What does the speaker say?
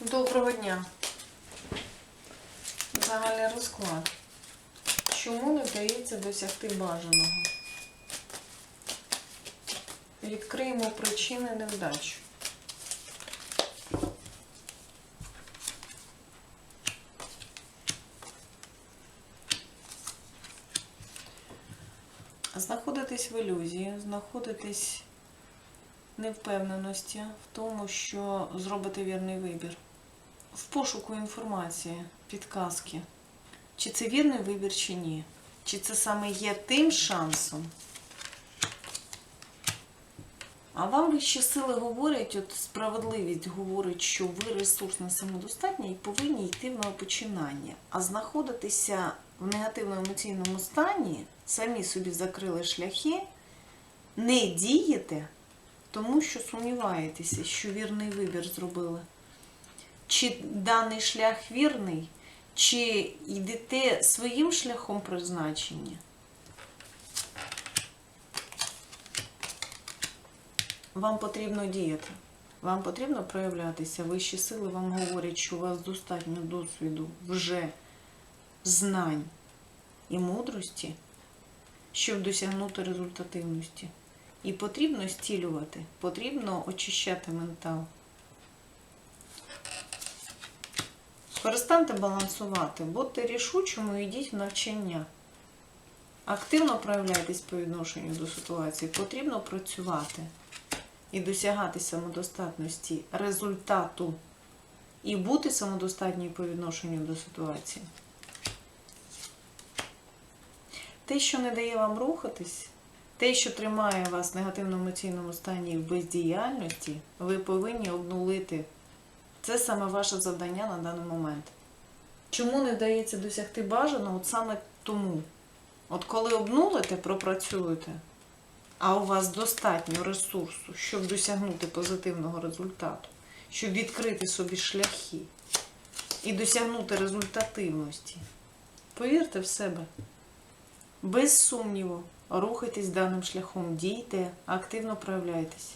Доброго дня. Загальний розклад. Чому не вдається досягти бажаного? Відкриємо причини невдач. Знаходитесь в ілюзії, знаходитесь невпевненості в тому, що зробите вірний вибір. В пошуку інформації, підказки. Чи це вірний вибір, чи ні. Чи це саме є тим шансом? А вам вищі сили говорять, от справедливість говорить, що ви ресурсно самодостатні і повинні йти в новопочинання. А знаходитися в негативному емоційному стані, самі собі закрили шляхи, не дієте, тому що сумніваєтеся, що вірний вибір зробили. Чи даний шлях вірний, чи йдете своїм шляхом призначення? Вам потрібно діяти. Вам потрібно проявлятися. Вищі сили вам говорять, що у вас достатньо досвіду, вже знань і мудрості, щоб досягнути результативності. І потрібно стілювати, потрібно очищати ментал. Перестаньте балансувати, будьте рішучими йдіть в навчання. Активно проявляйтесь по відношенню до ситуації. Потрібно працювати і досягати самодостатності результату, і бути самодостатньою по відношенню до ситуації. Те, що не дає вам рухатись, те, що тримає вас в негативному емоційному стані в бездіяльності, ви повинні обнулити. Це саме ваше завдання на даний момент. Чому не вдається досягти бажаного? От саме тому. От коли обнулите, пропрацюєте, а у вас достатньо ресурсу, щоб досягнути позитивного результату, щоб відкрити собі шляхи і досягнути результативності. Повірте в себе. Без сумніву, рухайтесь даним шляхом, дійте, активно проявляйтесь.